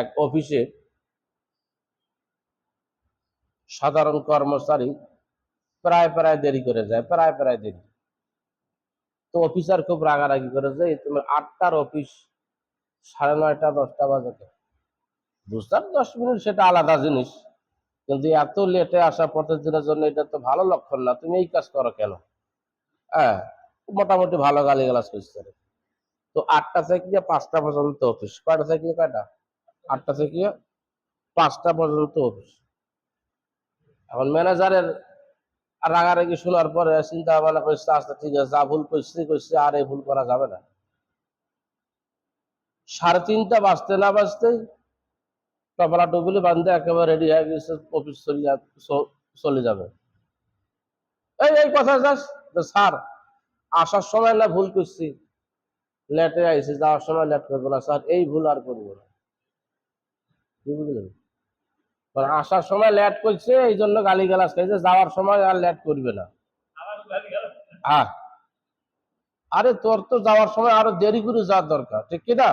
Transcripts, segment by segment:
এক অফিসে সাধারণ কর্মচারী প্রায় প্রায় দেরি করে যায়, প্রায় প্রায় দেরি। তো অফিসার খুব রাগারাগি করে যে তোমার আটটার অফিস, সাড়ে নয়টা, দশটা বাজে বুঝতাম, দশ মিনিট সেটা আলাদা জিনিস। কিন্তু এত লেটে আসা প্রতিদিনের জন্য এটা তো ভালো লক্ষণ না, তুমি এই কাজ করো কেন? হ্যাঁ মোটামুটি ভালো গালি গালাজ করছে। তো আটটা থেকে পাঁচটা পর্যন্ত অফিস, কয়টা থেকে কয়টা? আটটা থেকে পাঁচটা পর্যন্ত অফিস। এখন ম্যানেজারের রাগারাগি শোনার পরে চিন্তা ভাবনা করছে আচ্ছা ঠিক আছে, যা ভুল করছি করছি, আর এই ভুল করা যাবে না। সাড়ে তিনটা বাজতে না বাজতেই টপলা টুপলি বান্ধে একেবারে রেডি হয়ে গেছে, অফিস চলে যাবে। এই এই কথা যাস স্যার, আসার সময় না ভুল করছি লেটে আইসি যাওয়ার সময় লেট করব না, স্যার, এই ভুল আর করব না। আসার সময় লেট করছে, এই জন্য গালি গালাজ খাইছে, যাওয়ার সময় আর লেট করবে না। আরে তোর তো যাওয়ার সময় আরও দেরি করে যাওয়ার দরকার, ঠিক কিনা?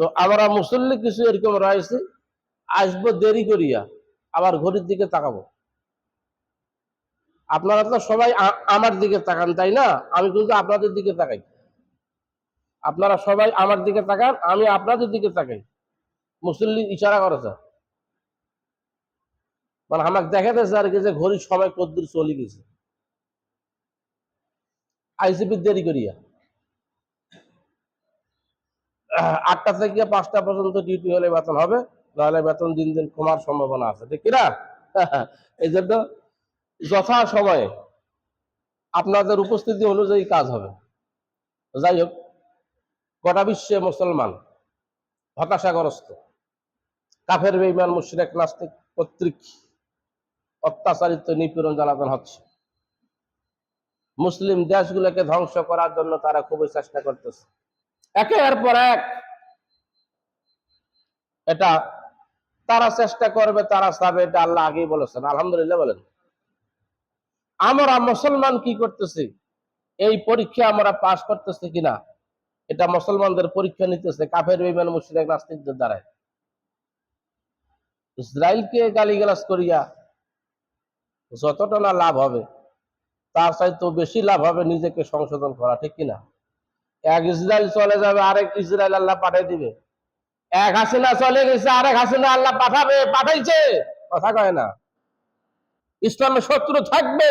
তো আমরা মুসল্লি কিছু এরকম রয়েছে, আসব দেরি করিয়া, আবার ঘড়ির দিকে তাকাবো। আপনারা তো সবাই আমার দিকে তাকান, তাই না? আমি কিন্তু আপনাদের দিকে তাকাই। আপনারা সবাই আমার দিকে তাকান, আমি আপনাদের দিকে তাকাই। মুসল্লি ইশারা করেছে মানে আমাকে দেখাতেছে আর কি যে ঘড়ির সময় কদ্দুর চলে গেছে। আইসিপি দেরি করিয়া। আটটা থেকে পাঁচটা পর্যন্ত ডিউটি হলে বেতন হবে, নাহলে বেতন দিন দিন কমার সম্ভাবনা আছে। ঠিক কিনা? এই জন্য যথা সময়ে আপনাদের উপস্থিতি অনুযায়ী কাজ হবে। যাই হোক, গোটা বিশ্বে মুসলমান হতাশাগ্রস্ত। কাফের বেইমান মুশরিক, নাস্তিক কর্তৃক অত্যাচারিত নিপীড়ন জ্বালাতন হচ্ছে। মুসলিম দেশগুলোকে ধ্বংস করার জন্য তারা খুবই চেষ্টা করতেছে। একের পর এক এটা তারা চেষ্টা করবে, তারা চাবে এটা আল্লাহ আগেই বলেছেন। আলহামদুলিল্লাহ বলেন। আমরা মুসলমান কি করতেছি? এই পরীক্ষা আমরা পাশ করতেছি কিনা? এটা মুসলমানদের পরীক্ষা নিতেছে, কাফের বিমান মুশরিক, নাস্তিকদের দ্বারাই। ইসরায়েলকে গালিগালাজ করিয়া যতটা না লাভ হবে, তার চাইতে বেশি লাভ হবে নিজেকে সংশোধন করা, ঠিক কিনা? এক ইসরায়েল চলে যাবে, আরেক ইসরায়েল আল্লাহ পাঠাই দিবে। এক হাসিনা চলে গেছে, আরেক হাসিনা আল্লাহ পাঠাবে, পাঠাইছে। কথা কয় না? ইসলামের শত্রু থাকবে,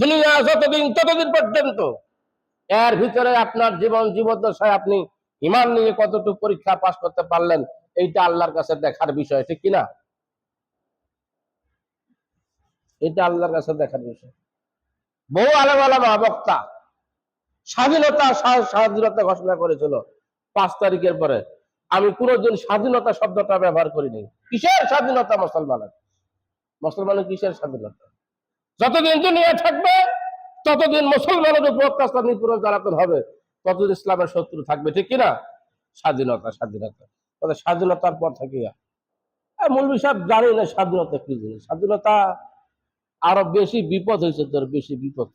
দুনিয়া যতদিন, ততদিন পর্যন্ত। এর ভিতরে আপনার জীবন জীবদ্দশায় আপনি ইমান নিয়ে কতটুকু পরীক্ষা পাশ করতে পারলেন এইটা আল্লাহর কাছে দেখার বিষয়, ঠিক কিনা এটা আল্লাহর কাছে দেখার বিষয়। বহু আলাম আলামা বক্তা স্বাধীনতা স্বাধীনতা ঘোষণা করেছিল পাঁচ তারিখের পরে। আমি কোনোদিন স্বাধীনতা শব্দটা ব্যবহার করিনি। কিসের স্বাধীনতা মুসলমানের? মুসলমানের কিসের স্বাধীনতা? যতদিন দুনিয়া থাকবে, ততদিন মুসলমানের উপর অত্যাচার নিপীড়ন জ্বালাতন হবে, ততদিন ইসলামের শত্রু থাকবে, ঠিক কিনা স্বাধীনতা স্বাধীনতা। তবে স্বাধীনতার পর থাকিয়া মূল বিষয় জানি না স্বাধীনতা কি জিনিস। স্বাধীনতা আরও বেশি বিপদ হয়েছে তোর, বেশি বিপদ।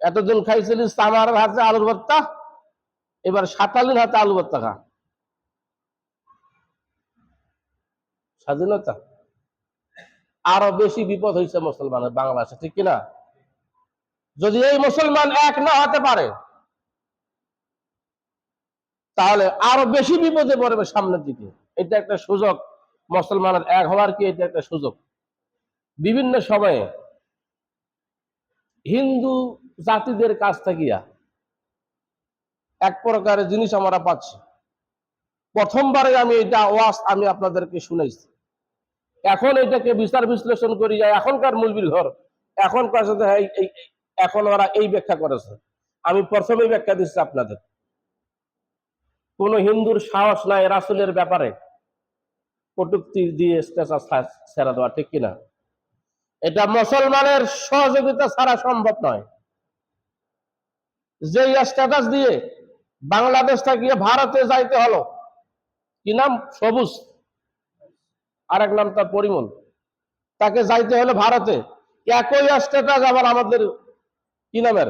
এতদিন খাইছিলিস আমার হাতে আলুর ভর্তা, এবার সাতালির হাতে আলু ভর্তা খা। স্বাধীনতা? আরও বেশি বিপদ হয়েছে মুসলমানের বাংলাদেশে, ঠিক কিনা? যদি এই মুসলমান এক না হতে পারে তাহলে আরও বেশি বিপদে পড়বে সামনের দিকে। এটা একটা সুযোগ। মুসলমানের এক হওয়ার কি এটা একটা সুযোগ? বিভিন্ন সময়ে হিন্দু জাতিদের কাছ থাকিয়া এক প্রকারের জিনিস আমরা পাচ্ছি। প্রথমবারে আমি এটা ওয়াজ আমি আপনাদেরকে শুনেছি এখন এটাকে বিচার বিশ্লেষণ করি যায় এখনকার মুলবির ঘর, এখনকার সাথে এখন ওরা এই ব্যাখ্যা করেছে। আমি প্রথমেই ব্যাখ্যা দিচ্ছি আপনাদের। কোন হিন্দুর সাহস নাই রাসুলের ব্যাপারে। কটুক্তি দিয়ে ছেড়া দেওয়া, ঠিক কিনা? এটা মুসলমানের সহযোগিতা ছাড়া সম্ভব নয়। যে স্ট্যাটাস দিয়ে বাংলাদেশ থেকে ভারতে যাইতে হলো, কি নাম? সবুজ। আরেক নাম তার পরিমল। তাকে যাইতে হলো ভারতে। একই স্ট্যাটাস আবার আমাদের, কি নামের?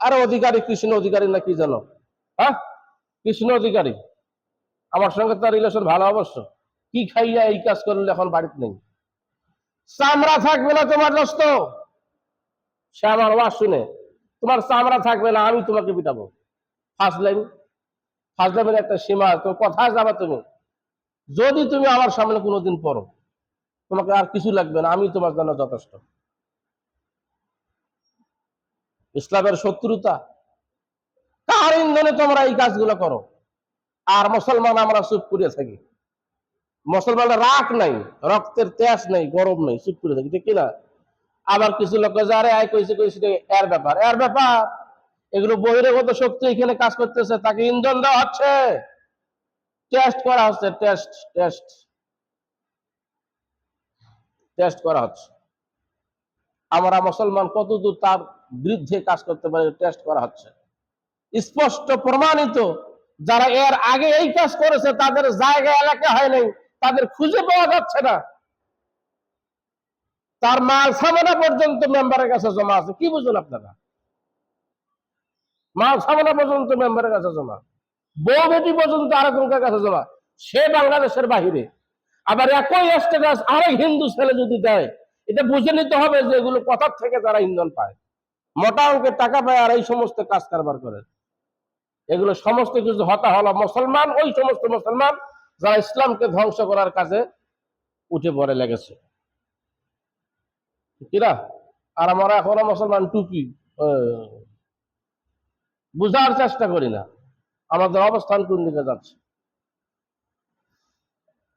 আরে অধিকারী, কৃষ্ণ অধিকারী না কি জানো হ্যাঁ? কৃষ্ণ অধিকারী। আমার সঙ্গে তার রিলেশন ভালো অবশ্য। কি খাইয়া এই কাজ করলে এখন বাড়িতে নেই? চামড়া থাকবে না তোমার দোস্ত। সে আমার ওয়াজ শুনে, তোমার চামড়া থাকবে না, আমি তোমাকে পিটাবো। ফার্স্ট লাইন ফার্স্ট লাইনের একটা সীমা তো কথা যাবে তুমি। যদি তুমি আমার সামনে কোনোদিন পড়ো, তোমাকে আর কিছু লাগবে না, আমি তোমার জন্য যথেষ্ট। ইসলামের শত্রুতা ইন্ধনে তোমরা এই কাজগুলো করো। আর মুসলমান আমরা চুপ করে থাকি। মুসলমানের রাগ নাই রক্তের তেজ নেই গরম নেই চুপ করে থাকি ঠিক কিনা? আবার কিছু লোক কয় যে, আরে আয় কইছে কইছে এর ব্যাপার এর ব্যাপার। এগুলো বহিরাগত শক্তি এখানে কাজ করতেছে তাকে ইন্ধন দেওয়া হচ্ছে। টেস্ট করা হচ্ছে টেস্ট টেস্ট। টেস্ট করা হচ্ছে। আমরা মুসলমান কতদূর তার বিরুদ্ধে কাজ করতে পারে টেস্ট করা হচ্ছে। স্পষ্ট প্রমাণিত। যারা এর আগে এই কাজ করেছে, তাদের জায়গা, এলাকা হয় নাই, তাদের খুঁজে পাওয়া যাচ্ছে না। তার মাল সামানা পর্যন্ত মেম্বারের কাছে জমা আছে। কি বুঝুন আপনারা? মাল সামানা পর্যন্ত মেম্বারের কাছে জমা। বউ বেটি পর্যন্ত আরেকজনের কাছে জমা। সে বাংলাদেশের বাহিরে। আবার একই স্ট্যাটাস আরেক হিন্দু ছেলে যদি দেয়, এটা বুঝে নিতে হবে যে এগুলো কথার থেকে তারা ইন্ধন পায়। মোটা অঙ্কের টাকা পায় আর এই সমস্ত কাজ কারবার করে। এগুলো সমস্ত কিছু হতা হলো মুসলমান, ওই সমস্ত মুসলমান যারা ইসলামকে ধ্বংস করার কাজে উঠে পড়ে লেগেছে। কিরা আর আমরা এখনও মুসলমান টুপি বুঝার চেষ্টা করি না। আমাদের অবস্থান কোন দিকে যাচ্ছে?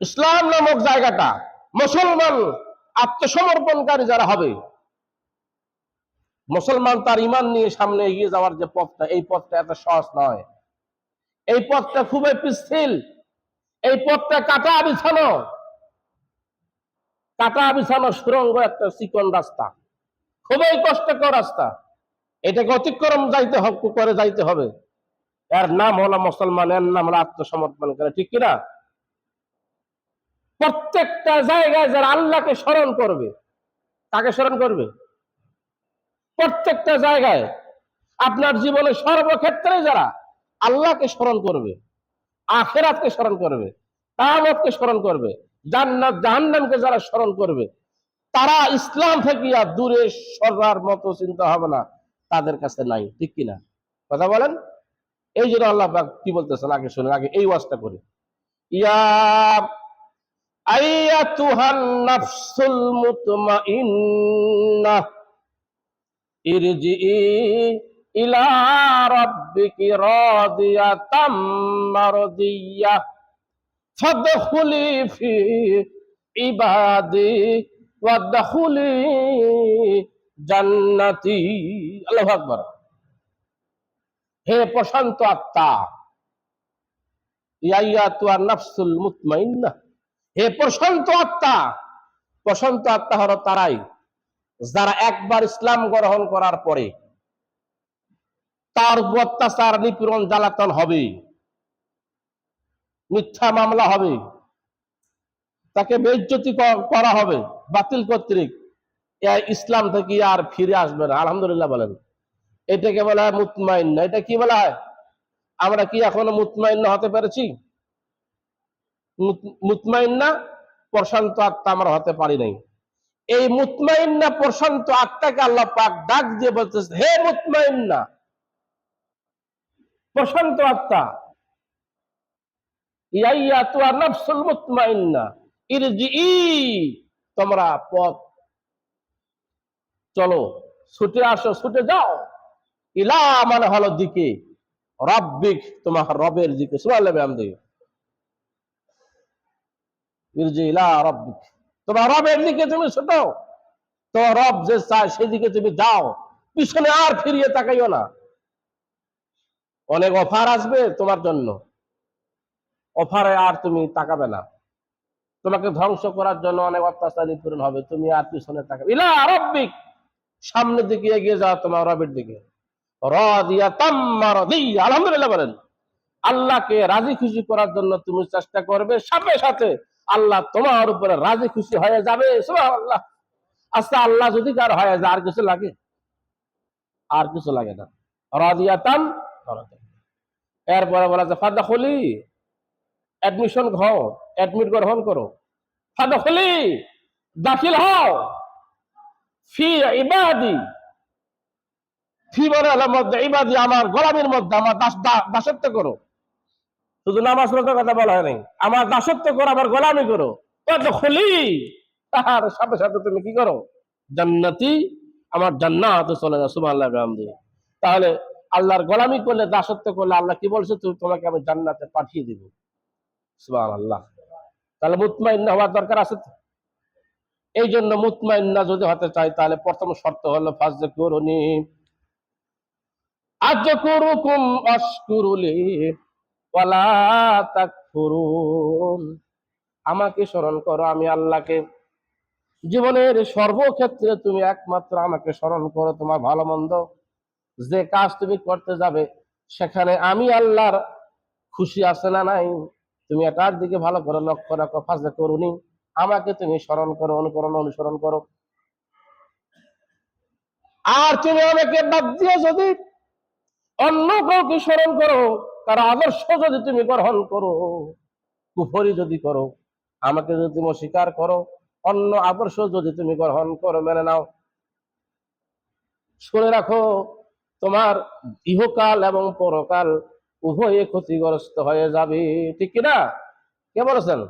ইসলাম নামক জায়গাটা মুসলমান আত্মসমর্পণকারী যারা হবে মুসলমান তার ইমান নিয়ে সামনে এগিয়ে যাওয়ার যে পথটা, এই পথটা এত সহজ নয়। এই পথটা খুবই পিস্থিল এই পথটা কাটা বিছানো। কাটা বিছানো সুরঙ্গ একটা চিকন রাস্তা। খুবই কষ্টকর রাস্তা। এটাকে অতিক্রম যাইতে হবে করে যাইতে হবে। এর নাম হলো মুসলমান, এর নাম হলো আত্মসমর্পণ করে। ঠিক কিনা? প্রত্যেকটা জায়গায় যারা আল্লাহকে স্মরণ করবে তাকে স্মরণ করবে? প্রত্যেকটা জায়গায় আপনার জীবনে সর্বক্ষেত্রে যারা আল্লাহকে স্মরণ করবে, আখেরাতকে স্মরণ করবে তামতকে স্মরণ করবে, জান্নাত, জাহান্নামকে যারা স্মরণ করবে, তারা ইসলাম থেকে আর দূরে সরার মতো চিন্তা হবে না, তাদের কাছে নাই, ঠিক কিনা? কথা বলেন? এই জন্য আল্লাহ কি বলতেছেন? আগে শুনে আগে এই ওয়াজটা করি। ইয়া আইয়াতুহান নাফসুল মুতমাইন্নাহ। ইরজিই ইলা রাব্বিকি রাদিয়াতাম মারদিয়াহ ফাদখুলি ফি ইবাদি ওয়াদখুলি জান্নাতি। আল্লাহু আকবার। হে প্রশান্ত আত্মা, ইয়া তুয়া নাফসুল মুতমাইন্নাহ হে প্রশান্ত আত্মা প্রশান্ত আত্মা হলো তারাই। যারা একবার ইসলাম গ্রহণ করার পরে তার অত্যাচার নিপীড়ন জ্বালাতন হবে, মিথ্যা মামলা হবে, তাকে বেজ্জতি করা হবে বাতিল কর্তৃক ইসলাম থেকে আর ফিরে আসবে না। আলহামদুলিল্লাহ বলেন। এটাকে বলা হয় মুতমাইন্ন। এটা কি বলা হয়? আমরা কি এখনও মুতমাইন্ন হতে পেরেছি? মুত- মুতমাইন্না প্রশান্ত আত্মা আমরা হতে পারি নাই। এই মুতমাইন্না প্রশান্ত আত্মাকে আল্লাহ পাক ডাক দিয়ে বলতেছে, হে মুতমাইন্না, প্রশান্ত আত্মা, ইয়াইয়া তুয়া নফসুল মুতমাইন্না, ইরজিই, তোমরা পথ চলো, ছুটে আসো, ছুটে যাও, ইলা মানে হলো দিকে, রব্বিক তোমার রবের দিকে, সুবহানাল্লাহ আমদিকে ইরজি ইলা রব্বিক। তোমার রবের দিকে তুমি ছুটো। তোমার রব যে চায় সেদিকে তুমি যাও। পিছনে আর ফিরিয়ে তাকাইও না। অনেক অফার আসবে তোমার জন্য। অফারে আর তুমি তাকাবে না। তোমাকে ধ্বংস করার জন্য অনেক অত্যাচার নিপীড়ন হবে। তুমি আর পিছনে তাকাবে ইলা রব্বিক। সামনের দিকে এগিয়ে যাও তোমার রবের দিকে। আলহামদুলিল্লাহ বলেন। আল্লাহকে রাজি খুশি করার জন্য তুমি চেষ্টা করবে। সাথে সাথে আল্লাহ তোমার উপরে রাজি খুশি হয়ে যাবে আল্লাহ আচ্ছা আল্লাহ যদি কার হয়ে যায়, আর কিছু লাগে? আর কিছু লাগে না। রাদিয়াতাম এরপরে বলা যে ফাদা খলি অ্যাডমিশন হও অ্যাডমিট গ্রহণ করো। ফাদা খলি দাখিল হও। ফি ইবাদি। ফি মানে হলো মধ্যে ইবাদি, আমার গোলামের মধ্যে আমার দাসত্ব করো। শুধু নামাজ রোজার কথা বলা হয় নাই। আমার দাসত্ব করো, আমার গোলামি করো। ফাদা খলি তাহার সাথে সাথে তুমি কি করো? জান্নাতি, আমার জান্নাতে চলে যাও, সুবহানাল্লাহ বিহামদিহি তাহলে আল্লাহর গোলামি করলে, দাসত্ব করলে আল্লাহ কি বলছে? তুমি তোমাকে আমি জান্নাতে পাঠিয়ে দিব। সুবহানাল্লাহ। তাহলে মুতমাইন্না হওয়ার দরকার আছে তো? এই জন্য মুতমাইন্না যদি হতে চাই তাহলে প্রথম শর্ত হলো ফাজ করুনি আজ করুকুম অস্কুরুলি আমাকে স্মরণ করো, আমি আল্লাহকে। জীবনের সর্বক্ষেত্রে তুমি একমাত্র আমাকে স্মরণ করো, তোমার ভালো মন্দ যে কাজ তুমি করতে যাবে, সেখানে আমি আল্লাহর খুশি আছে না নাই? তুমি এটার দিকে ভালো করে লক্ষ্য রাখো ফাজে করুনি। আমাকে তুমি স্মরণ করো, অনুকরণ, অনুসরণ করো। আর তুমি আমাকে বাদ দিয়ে যদি অন্য কাউকে স্মরণ করো তার আদর্শ যদি তুমি গ্রহণ করো, কুফরি যদি করো, আমাকে যদি তুমি অস্বীকার করো, অন্য আদর্শ যদি তুমি গ্রহণ করো, মেনে নাও। শুনে রাখো, তোমার ইহকাল এবং পরকাল উভয়ে ক্ষতিগ্রস্ত হয়ে যাবে, ঠিক কিনা? কে বলেছেন?